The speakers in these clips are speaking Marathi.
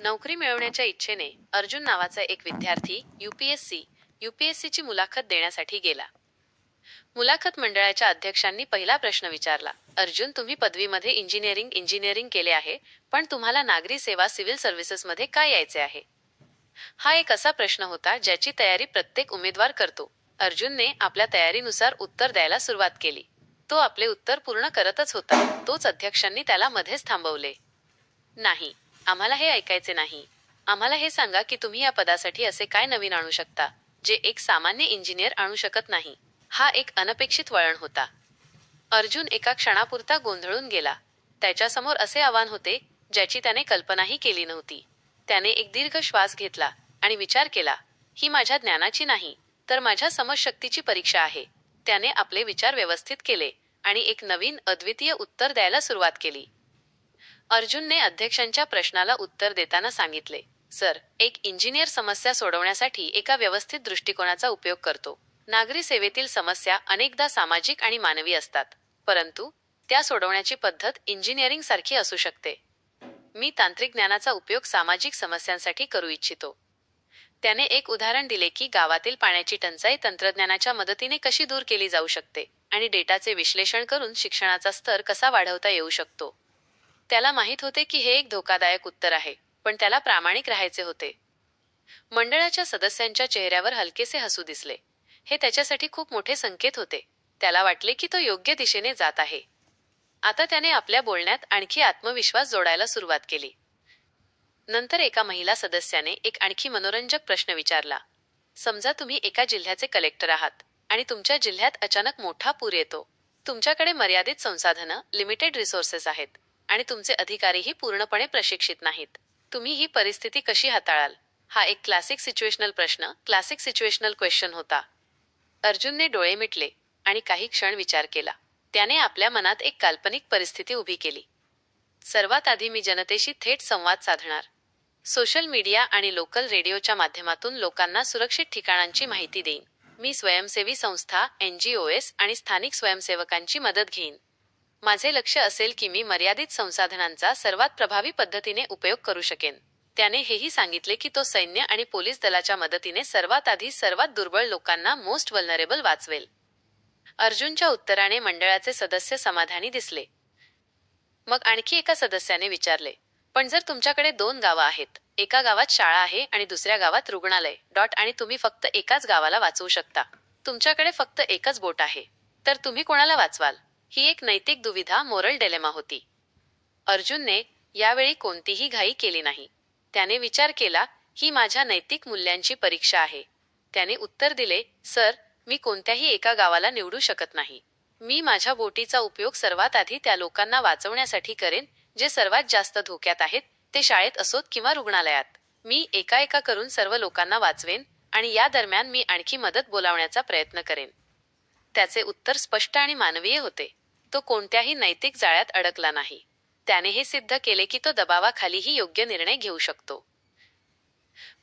नोकरी मिळवण्याच्या इच्छेने अर्जुन नावाचा एक विद्यार्थी यूपीएससी यूपीएससीची मुलाखत देण्यासाठी गेला. मुलाखत मंडळाच्या अध्यक्षांनी पहिला प्रश्न विचारला अर्जुन तुम्ही पदवीमध्ये इंजिनिअरिंग इंजिनिअरिंग केले आहे पण तुम्हाला नागरी सेवा सिव्हिल सर्व्हिसेसमध्ये काय यायचे आहे? हा एक असा प्रश्न होता ज्याची तयारी प्रत्येक उमेदवार करतो. अर्जुनने आपल्या तयारीनुसार उत्तर द्यायला सुरुवात केली. तो आपले उत्तर पूर्ण करतच होता. तोच अध्यक्षांनी त्याला मध्येच थांबवले. नाही. आम्हाला हे ऐकायचे नाही. आम्हाला हे सांगा की तुम्ही या पदासाठी असे काय नवीन आणू शकता जे एक सामान्य इंजिनियर आणू शकत नाही. हा एक अनपेक्षित वळण होता. अर्जुन एका क्षणापुरता गोंधळून गेला. त्याच्यासमोर असे आव्हान होते ज्याची त्याने कल्पनाही केली नव्हती. त्याने एक दीर्घ श्वास घेतला आणि विचार केला ही माझ्या ज्ञानाची नाही तर माझ्या समजशक्तीची परीक्षा आहे. त्याने आपले विचार व्यवस्थित केले आणि एक नवीन अद्वितीय उत्तर द्यायला सुरुवात केली. अर्जुनने अध्यक्षांच्या प्रश्नाला उत्तर देताना सांगितले सर एक इंजिनियर समस्या सोडवण्यासाठी एका व्यवस्थित दृष्टिकोनाचा उपयोग करतो. नागरी सेवेतील समस्या अनेकदा सामाजिक आणि मानवी असतात परंतु त्या सोडवण्याची पद्धत इंजिनिअरिंग सारखी असू शकते. मी तांत्रिक ज्ञानाचा उपयोग सामाजिक समस्यांसाठी करू इच्छितो. त्याने एक उदाहरण दिले की गावातील पाण्याची टंचाई तंत्रज्ञानाच्या मदतीने कशी दूर केली जाऊ शकते आणि डेटाचे विश्लेषण करून शिक्षणाचा स्तर कसा वाढवता येऊ शकतो. त्याला माहीत होते की हे एक धोकादायक उत्तर आहे पण त्याला प्रामाणिक राहायचे होते. मंडळाच्या सदस्यांच्या चेहऱ्यावर हलकेसे हसू दिसले. हे त्याच्यासाठी खूप मोठे संकेत होते. त्याला वाटले की तो योग्य दिशेने जात आहे. आता त्याने आपल्या बोलण्यात आणखी आत्मविश्वास जोडायला सुरुवात केली. नंतर एका महिला सदस्याने एक आणखी मनोरंजक प्रश्न विचारला. समजा तुम्ही एका जिल्ह्याचे कलेक्टर आहात आणि तुमच्या जिल्ह्यात अचानक मोठा पूर येतो. तुमच्याकडे मर्यादित संसाधनं लिमिटेड रिसोर्सेस आहेत. आणि तुमचे अधिकारीही पूर्णपणे प्रशिक्षित नाहीत. तुम्ही ही परिस्थिती कशी हाताळाल? हा एक क्लासिक सिच्युएशनल प्रश्न क्लासिक सिच्युएशनल क्वेश्चन होता. अर्जुनने डोळे मिटले आणि काही क्षण विचार केला. त्याने आपल्या मनात एक काल्पनिक परिस्थिती उभी केली. सर्वात आधी मी जनतेशी थेट संवाद साधणार. सोशल मीडिया आणि लोकल रेडिओच्या माध्यमातून लोकांना सुरक्षित ठिकाणांची माहिती देईन. मी स्वयंसेवी संस्था एनजीओएस आणि स्थानिक स्वयंसेवकांची मदत घेईन. माझे लक्ष असेल की मी मर्यादित संसाधनांचा सर्वात प्रभावी पद्धतीने उपयोग करू शकेन. त्याने हेही सांगितले की तो सैन्य आणि पोलीस दलाच्या मदतीने सर्वात आधी सर्वात दुर्बळ लोकांना मोस्ट वल्नरेबल वाचवेल. अर्जुनच्या उत्तराने मंडळाचे सदस्य समाधानी दिसले. मग आणखी एका सदस्याने विचारले पण जर तुमच्याकडे दोन गावं आहेत एका गावात शाळा आहे आणि दुसऱ्या गावात रुग्णालय डॉट आणि तुम्ही फक्त एकाच गावाला वाचवू शकता. तुमच्याकडे फक्त एकच बोट आहे. तर तुम्ही कोणाला वाचवाल? ही एक नैतिक दुविधा मोरल डेलेमा होती. अर्जुनने यावेळी कोणतीही घाई केली नाही. त्याने विचार केला ही माझ्या नैतिक मूल्यांची परीक्षा आहे. त्याने उत्तर दिले सर मी कोणत्याही एका गावाला निवडू शकत नाही. मी माझ्या बोटीचा उपयोग सर्वात आधी त्या लोकांना वाचवण्यासाठी करेन जे सर्वात जास्त धोक्यात आहेत ते शाळेत असोत किंवा रुग्णालयात. मी एका एका करून सर्व लोकांना वाचवेन आणि या दरम्यान मी आणखी मदत बोलावण्याचा प्रयत्न करेन. त्याचे उत्तर स्पष्ट आणि मानवीय होते. तो कोणत्याही नैतिक जाळ्यात अडकला नाही. त्याने हे सिद्ध केले की तो दबावाखालीही योग्य निर्णय घेऊ शकतो.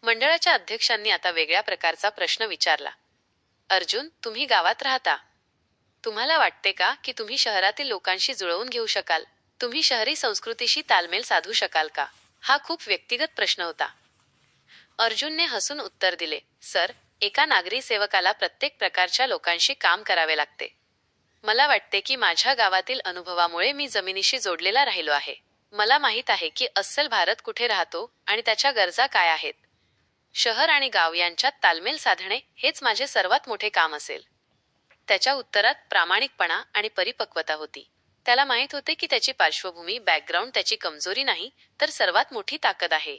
मंडळाच्या अध्यक्षांनी आता वेगळ्या प्रकारचा प्रश्न विचारला. अर्जुन तुम्ही गावात राहता. तुम्हाला वाटते का की तुम्ही शहरातील लोकांशी जुळवून घेऊ शकाल? तुम्ही शहरी संस्कृतीशी तालमेल साधू शकाल का? हा खूप व्यक्तिगत प्रश्न होता. अर्जुनने हसून उत्तर दिले सर एका नागरी सेवकाला प्रत्येक प्रकारच्या लोकांशी काम करावे लागते. मला वाटते की माझ्या गावातील अनुभवामुळे मी जमिनीशी जोडलेला राहिलो आहे. मला माहीत आहे की अस्सल भारत कुठे राहतो आणि त्याच्या गरजा काय आहेत. शहर आणि गाव यांच्यात तालमेल साधणे हेच माझे सर्वात मोठे काम असेल. त्याच्या उत्तरात प्रामाणिकपणा आणि परिपक्वता होती. त्याला माहीत होते की त्याची पार्श्वभूमी बॅकग्राऊंड त्याची कमजोरी नाही तर सर्वात मोठी ताकद आहे.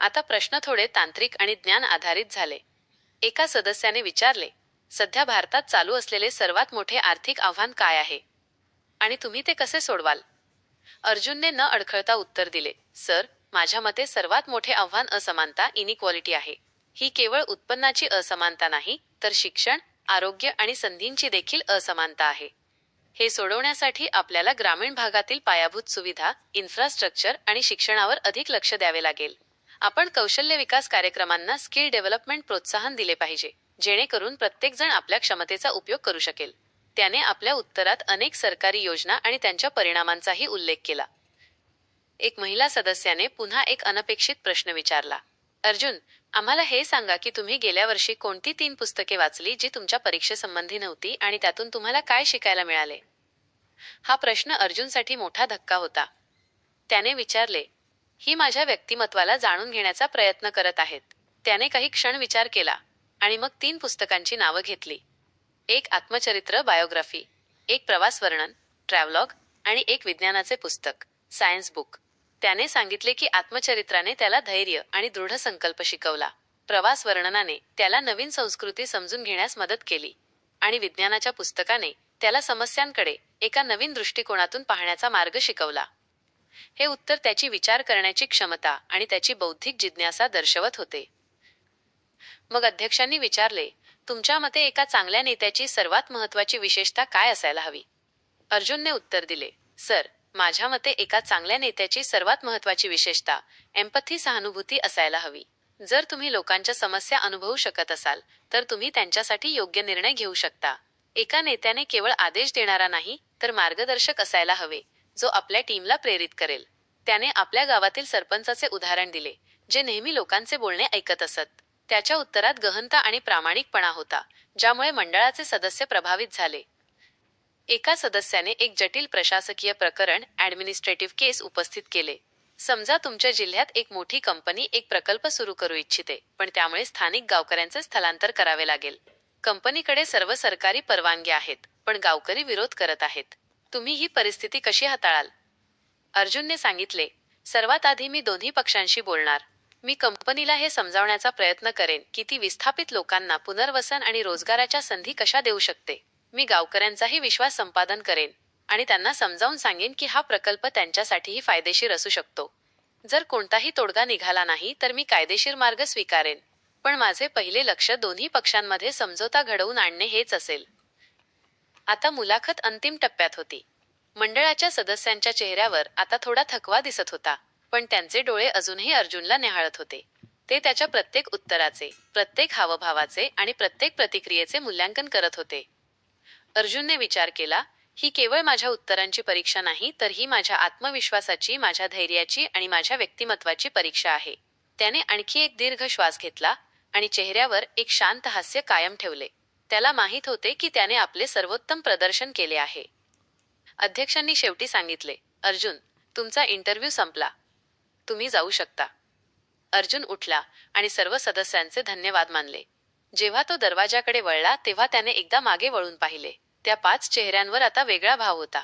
आता प्रश्न थोडे तांत्रिक आणि ज्ञान आधारित झाले. एका सदस्याने विचारले सध्या भारतात चालू असलेले सर्वात मोठे आर्थिक आव्हान काय आहे? आणि तुम्ही ते कसे सोडवाल? अर्जुनने न अडखळता उत्तर दिले सर माझ्या मते सर्वात मोठे आव्हान असमानता इनिक्वालिटी आहे. ही केवळ उत्पन्नाची असमानता नाही तर शिक्षण आरोग्य आणि संधींची देखील असमानता आहे. हे सोडवण्यासाठी आपल्याला ग्रामीण भागातील पायाभूत सुविधा इन्फ्रास्ट्रक्चर आणि शिक्षणावर अधिक लक्ष द्यावे लागेल. आपण कौशल्य विकास कार्यक्रमांना स्किल डेव्हलपमेंट प्रोत्साहन दिले पाहिजे. जेणेकरून प्रत्येकजण आपल्या क्षमतेचा उपयोग करू शकेल. त्याने आपल्या उत्तरात अनेक सरकारी योजना आणि त्यांच्या परिणामांचाही उल्लेख केला. एक महिला सदस्याने पुन्हा एक अनपेक्षित प्रश्न विचारला. अर्जुन आम्हाला हे सांगा की तुम्ही गेल्या वर्षी कोणती तीन पुस्तके वाचली जी तुमच्या परीक्षेसंबंधी नव्हती आणि त्यातून तुम्हाला काय शिकायला मिळाले? हा प्रश्न अर्जुनसाठी मोठा धक्का होता. त्याने विचारले ही माझ्या व्यक्तिमत्वाला जाणून घेण्याचा प्रयत्न करत आहेत. त्याने काही क्षण विचार केला आणि मग तीन पुस्तकांची नावं घेतली. एक आत्मचरित्र बायोग्राफी एक प्रवास वर्णन ट्रॅव्हलॉग आणि एक विज्ञानाचे पुस्तक सायन्स बुक. त्याने सांगितले की आत्मचरित्राने त्याला धैर्य आणि दृढ संकल्प शिकवला. प्रवास वर्णनाने त्याला नवीन संस्कृती समजून घेण्यास मदत केली आणि विज्ञानाच्या पुस्तकाने त्याला समस्यांकडे एका नवीन दृष्टिकोनातून पाहण्याचा मार्ग शिकवला. हे उत्तर त्याची विचार करण्याची क्षमता आणि त्याची बौद्धिक जिज्ञासा दर्शवत होते. मग अध्यक्षांनी विचारले तुमच्या मते एका चांगल्या नेत्याची सर्वात महत्वाची विशेषता काय असायला हवी? अर्जुनने उत्तर दिले सर माझ्या मते एका चांगल्या नेत्याची सर्वात महत्वाची विशेषता एम्पथी सहानुभूती असायला हवी. जर तुम्ही लोकांच्या समस्या अनुभवू शकत असाल तर तुम्ही त्यांच्यासाठी योग्य निर्णय घेऊ शकता. एका नेत्याने केवळ आदेश देणारा नाही तर मार्गदर्शक असायला हवे जो आपल्या टीमला प्रेरित करेल. त्याने आपल्या गावातील सरपंचाचे उदाहरण दिले जे नेहमी लोकांचे बोलणे ऐकत असत. त्याच्या उत्तरात गहनता आणि प्रामाणिकपणा होता ज्यामुळे मंडळाचे सदस्य प्रभावित झाले. एका सदस्याने एक जटिल प्रशासकीय प्रकरण ॲडमिनिस्ट्रेटिव्ह केस उपस्थित केले. समजा तुमच्या जिल्ह्यात एक मोठी कंपनी एक प्रकल्प सुरू करू इच्छिते पण त्यामुळे स्थानिक गावकऱ्यांचे स्थलांतर करावे लागेल. कंपनीकडे सर्व सरकारी परवानग्या आहेत पण गावकरी विरोध करत आहेत. तुम्ही ही परिस्थिती कशी हाताळाल? अर्जुनने सांगितले सर्वात आधी मी दोन्ही पक्षांशी बोलणार. मी कंपनीला हे समजावण्याचा प्रयत्न करेन की ती विस्थापित लोकांना पुनर्वसन आणि रोजगाराच्या संधी कशा देऊ शकते. मी गावकऱ्यांचाही विश्वास संपादन करेन आणि त्यांना समजावून सांगेन की हा प्रकल्प त्यांच्यासाठीही फायदेशीर असू शकतो. जर कोणताही तोडगा निघाला नाही तर मी कायदेशीर मार्ग स्वीकारेन. पण माझे पहिले लक्ष दोन्ही पक्षांमध्ये समझोता घडवून आणणे हेच असेल. आता मुलाखत अंतिम टप्प्यात होती. मंडळाच्या सदस्यांच्या चेहऱ्यावर आता थोडा थकवा दिसत होता. पण त्यांचे डोळे अजूनही अर्जुनला निहाळत होते. ते त्याच्या प्रत्येक उत्तराचे प्रत्येक हावभावाचे आणि प्रत्येक प्रतिक्रियेचे मूल्यांकन करत होते. अर्जुनने विचार केला ही केवळ माझ्या उत्तरांची परीक्षा नाही तर ही माझ्या आत्मविश्वासाची माझ्या धैर्याची आणि माझ्या व्यक्तिमत्वाची परीक्षा आहे. त्याने आणखी एक दीर्घ श्वास घेतला आणि चेहऱ्यावर एक शांत हास्य कायम ठेवले. त्याला माहीत होते की त्याने आपले सर्वोत्तम प्रदर्शन केले आहे. अध्यक्षांनी शेवटी सांगितले अर्जुन तुमचा इंटरव्ह्यू संपला. तुम्ही जाऊ शकता. अर्जुन उठला आणि सर्व सदस्यांचे धन्यवाद मानले. जेव्हा तो दरवाजाकडे वळला तेव्हा त्याने एकदा मागे वळून पाहिले. त्या पाच चेहऱ्यांवर आता वेगळा भाव होता.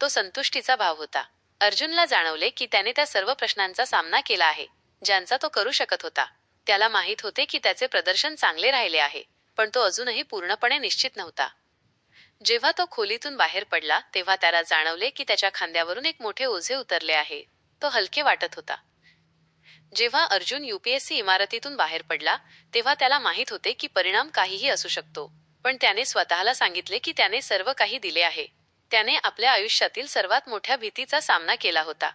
तो संतुष्टीचा भाव होता. अर्जुनला जाणवले की त्याने त्या सर्व प्रश्नांचा सामना केला आहे ज्यांचा तो करू शकत होता. त्याला माहीत होते की त्याचे प्रदर्शन चांगले राहिले आहे पण तो अजूनही पूर्णपणे निश्चित नव्हता. जेव्हा तो खोलीतून बाहेर पडला तेव्हा त्याला जाणवले की त्याच्या खांद्यावरून एक मोठे ओझे उतरले आहे. तो हलके वाटत होता. जेव्हा अर्जुन युपीएससी इमारतीतून बाहेर पडला तेव्हा त्याला माहीत होते की परिणाम काहीही असू शकतो पण त्याने स्वतःला सांगितले की त्याने सर्व काही दिले आहे. त्याने आपल्या आयुष्यातील सर्वात मोठ्या भीतीचा सामना केला होता.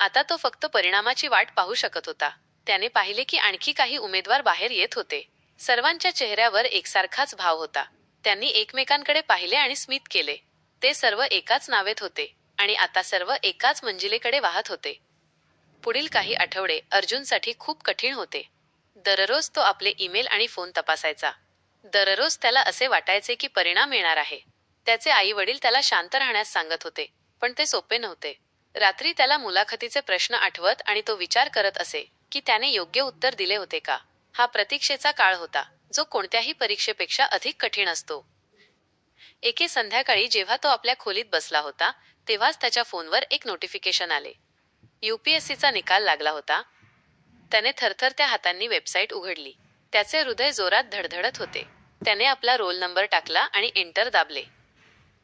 आता तो फक्त परिणामाची वाट पाहू शकत होता. त्याने पाहिले की आणखी काही उमेदवार बाहेर येत होते. सर्वांच्या चेहऱ्यावर एकसारखाच भाव होता. त्यांनी एकमेकांकडे पाहिले आणि स्मित केले. ते सर्व एकाच नावेत होते. आणि आता सर्व एकाच मंजिलेकडे वाहत होते. पुढील काही आठवडे अर्जुनसाठी खूप कठीण होते. दररोज तो आपले ईमेल आणि फोन तपासायचा. दररोज त्याला असे वाटायचे की परिणाम येणार आहे. त्याचे आई वडील त्याला शांत राहण्यास सांगत होते पण ते सोपे नव्हते. रात्री त्याला मुलाखतीचे प्रश्न आठवत आणि तो विचार करत असे की त्याने योग्य उत्तर दिले होते का? हा प्रतीक्षेचा काळ होता जो कोणत्याही परीक्षेपेक्षा अधिक कठीण असतो. एके संध्याकाळी जेव्हा तो आपल्या खोलीत बसला होता तेव्हाच त्याच्या फोनवर एक नोटिफिकेशन आले. युपीएससीचा निकाल लागला होता. त्याने थरथरत्या हातांनी वेबसाईट उघडली. त्याचे हृदय जोरात धडधडत होते. त्याने आपला रोल नंबर टाकला आणि एंटर दाबले.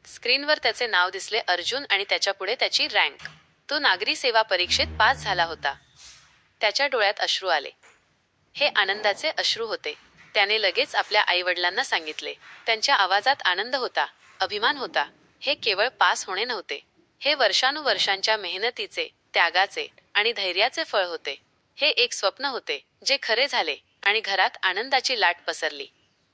स्क्रीनवर त्याचे नाव दिसले अर्जुन आणि त्याच्यापुढे त्याची रँक तो नागरी सेवा परीक्षेत पास झाला होता. त्याच्या डोळ्यात अश्रू आले. हे आनंदाचे अश्रू होते. त्याने लगेच आपल्या आईवडिलांना सांगितले. त्यांच्या आवाजात आनंद होता अभिमान होता. हे केवळ पास होणे नव्हते. हे वर्षानुवर्षांच्या मेहनतीचे त्यागाचे आणि धैर्याचे फळ होते. हे एक स्वप्न होते जे खरे झाले आणि घरात आनंदाची लाट पसरली.